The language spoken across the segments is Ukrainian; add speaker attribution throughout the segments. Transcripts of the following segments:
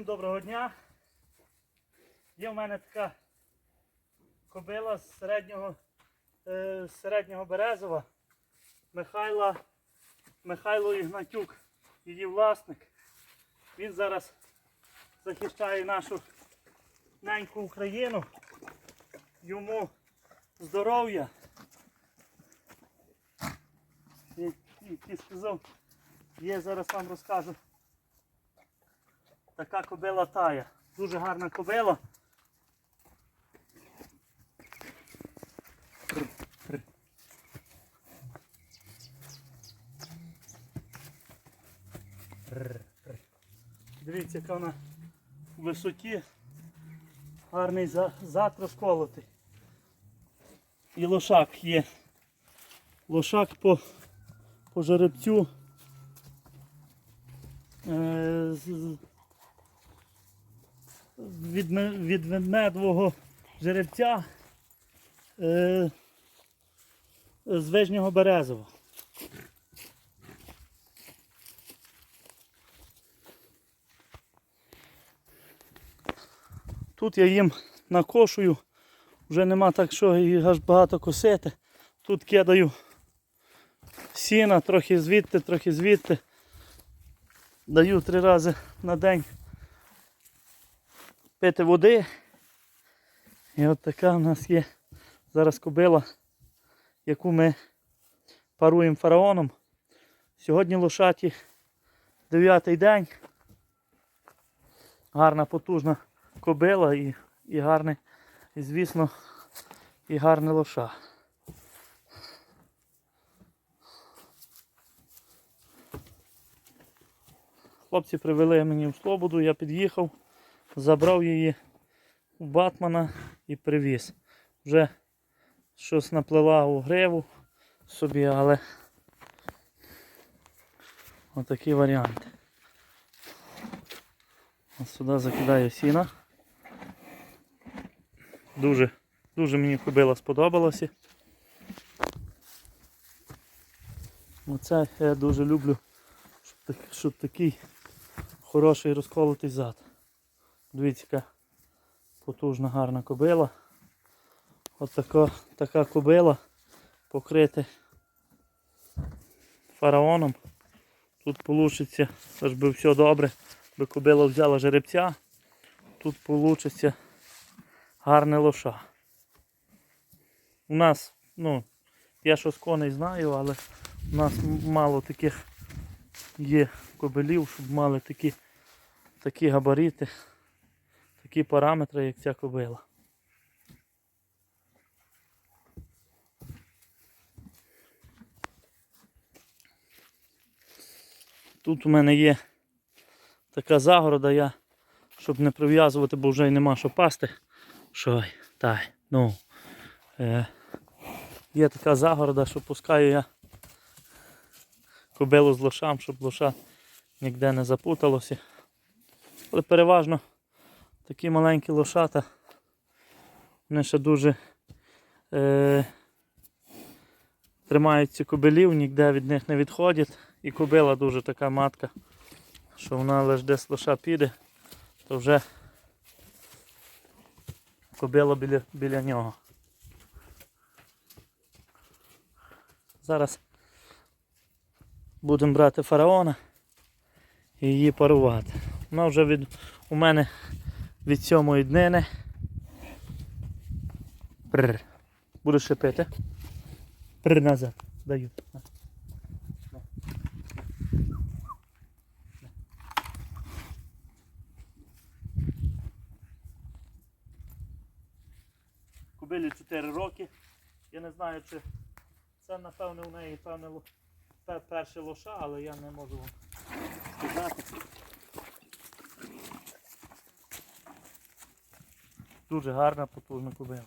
Speaker 1: Всім доброго дня. Є в мене така кобила з середнього, е, середнього Березова. Михайла, Михайло Ігнатюк, її власник. Він зараз захищає нашу неньку Україну. Йому здоров'я. Є зараз вам розкажу. Така кобила тая. Дуже гарна кобила. Дивіться, яка вона в висоті. Гарний за- зад розколотий. І лошак є. Лошак по, по жеребцю. Е, від, від ведмедового жеребця е, з Вижнього Березова. Тут я їм накошую, вже нема так, що їх аж багато косити. Тут кидаю сіна, трохи звідти, трохи звідти. Даю три рази на день пити води. І от така в нас є зараз кобила, яку ми паруємо фараоном. Сьогодні лошаті дев'ятий день. Гарна потужна кобила і, і гарний, і звісно, і гарний лоша. Хлопці привели мені в Слободу, я під'їхав, забрав її у Батмана і привіз. Вже щось наплела у гриву собі, але отакий варіант. Сюди закидаю сіна. Дуже, дуже мені кобила сподобалася. Оце я дуже люблю, щоб, щоб такий хороший розколотий зад. Дивіться, яка потужна гарна кобила. От така, така кобила покрита фараоном. Тут вийде, аж би все добре, би кобила взяла жеребця. Тут вийде гарне лоша. У нас, ну, я щось коней знаю, але у нас мало таких є кобилів, щоб мали такі, такі габарити, такі параметри, як ця кобила. Тут у мене є така загорода, я, щоб не прив'язувати, бо вже й нема що пасти. Що, й, тай, ну. Е, є така загорода, що пускаю я кобилу з лошам, щоб лоша ніде не запуталося. Але переважно такі маленькі лошата, вони ще дуже е, тримаються кобилів, ніде від них не відходять. І кобила дуже така матка, що вона лише десь лоша піде, то вже кобила біля, біля нього. Зараз будемо брати фараона і її парувати. Вона вже від, у мене від сьомої днини. Прр. Будеш ще пити? Прр назад. Даю. Кубилі 4 роки. Я не знаю, чи це напевне у неї певне перше лоша, але я не можу вам сказати. Дуже гарна, потужна кубила.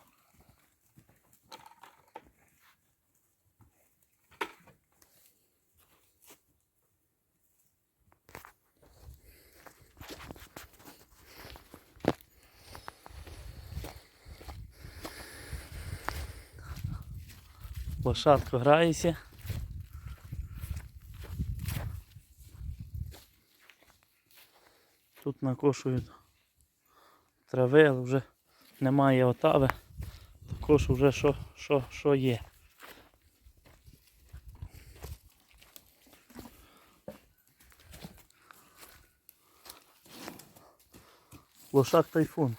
Speaker 1: Лошадка грається. Тут накошують трави, але вже немає отави. Також вже що, що, що є. Лошак тайфун.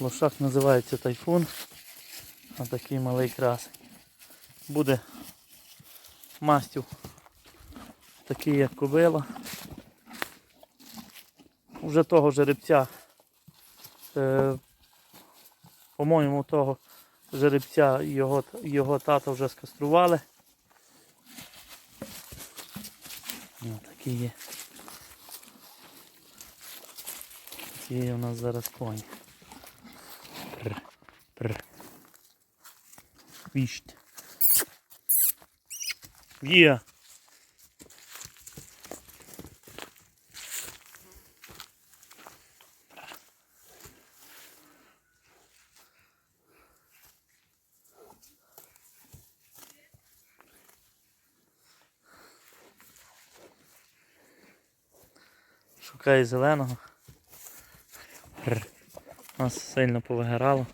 Speaker 1: Лошак називається тайфун. А такий малий красень. Буде мастів такий як кобила. Вже того жеребця. Е, по-моєму, того жеребця його, його тата вже скастрували. Ну, такі є. Такі у нас зараз коні. Пр, пр. Віщт. Є. Шукаю зеленого. Р. Нас сильно повигирало.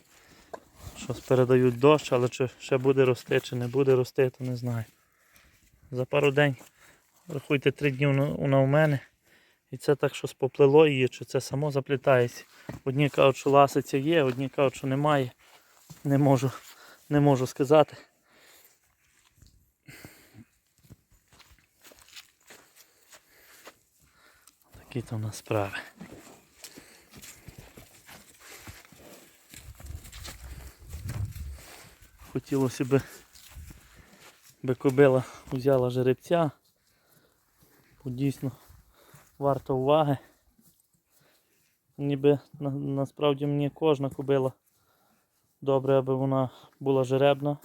Speaker 1: Щось передають дощ, але чи ще буде рости, чи не буде рости, то не знаю. За пару день, рахуйте, три дні воно у мене. І це так щось поплило її, чи це само заплітається. Одні кажуть, що ласиця є, одні кажуть, що немає. Не можу, не можу сказати. Такі то в нас справи. Хотілося б, би кобила взяла жеребця. Бо дійсно варто уваги. Ніби на, насправді мені кожна кобила добре, аби вона була жеребна.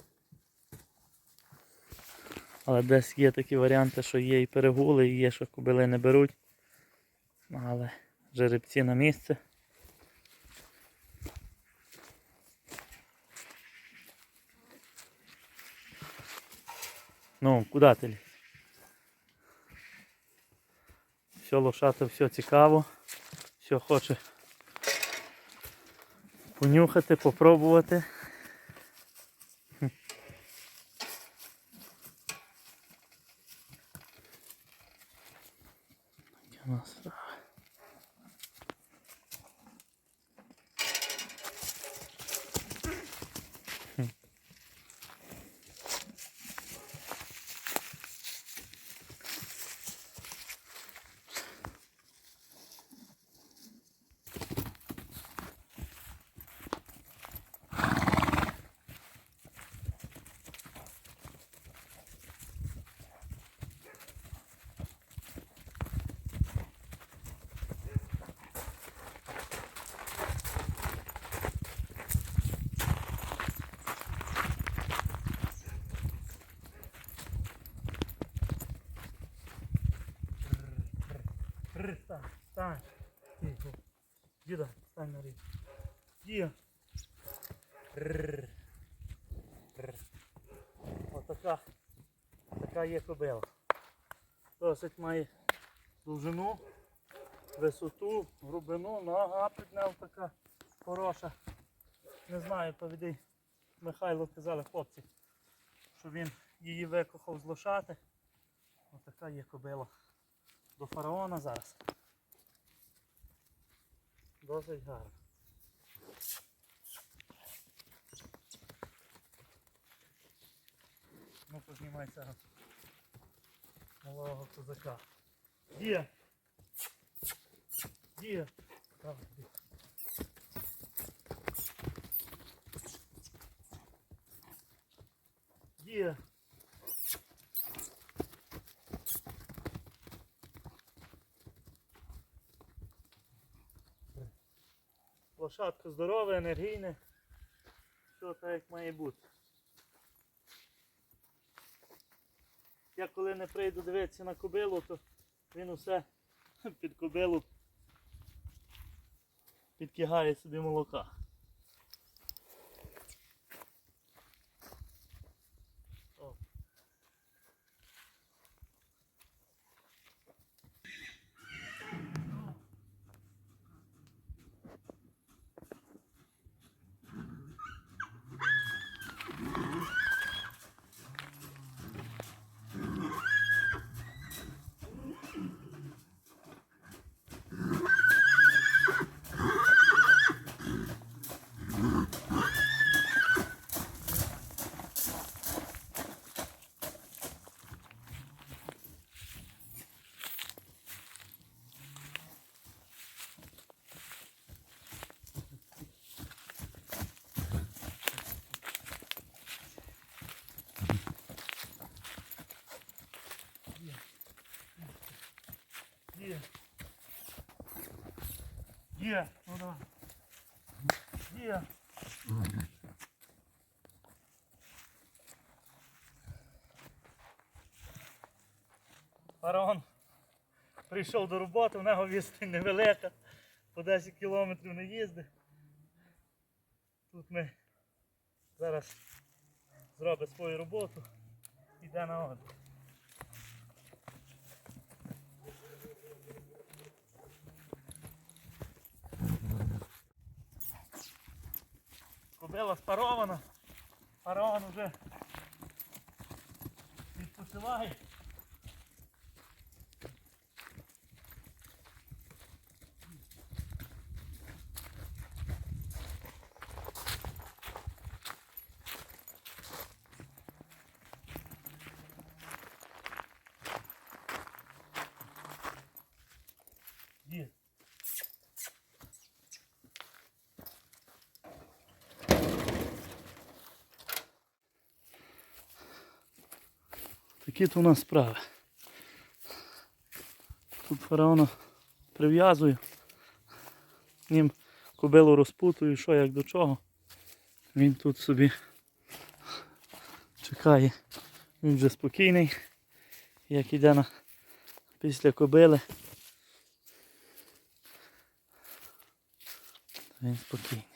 Speaker 1: Але десь є такі варіанти, що є і перегули, і є, що кобили не беруть. Але жеребці на місце. Ну, куди ти ліз? Все лошата, все цікаво. Все хоче понюхати, попробувати. Таке у нас Р, Стань. Тихо. Діда, стань на рік. Дія. Отака. Така є кобила. Досить має довжину, висоту, глибину, нога під нею така хороша. Не знаю, повіди. Михайло казали хлопці, що він її викохав з лошати. Отака є кобила до фараона зараз. Досить гарно. Ну познімай цього малого козака. Дія! Дія! Давай, дія. Дія! Лошадка здорова, енергійна. Все так як має бути. Я коли не прийду дивитися на кобилу, то він усе під кобилу підкигає собі молока. Є, ну давай. Є. Фараон прийшов до роботи, в нього відстань невелика, по 10 кілометрів не їздить. Тут ми зараз зробить свою роботу, йде на отдих. Кобила спарована, Парован вже відпочиває. Є. Такі то у нас справи. Тут фараона прив'язую, ним кобилу розпутую, що як до чого. Він тут собі чекає. Він вже спокійний, як іде на після кобили. Він спокійний.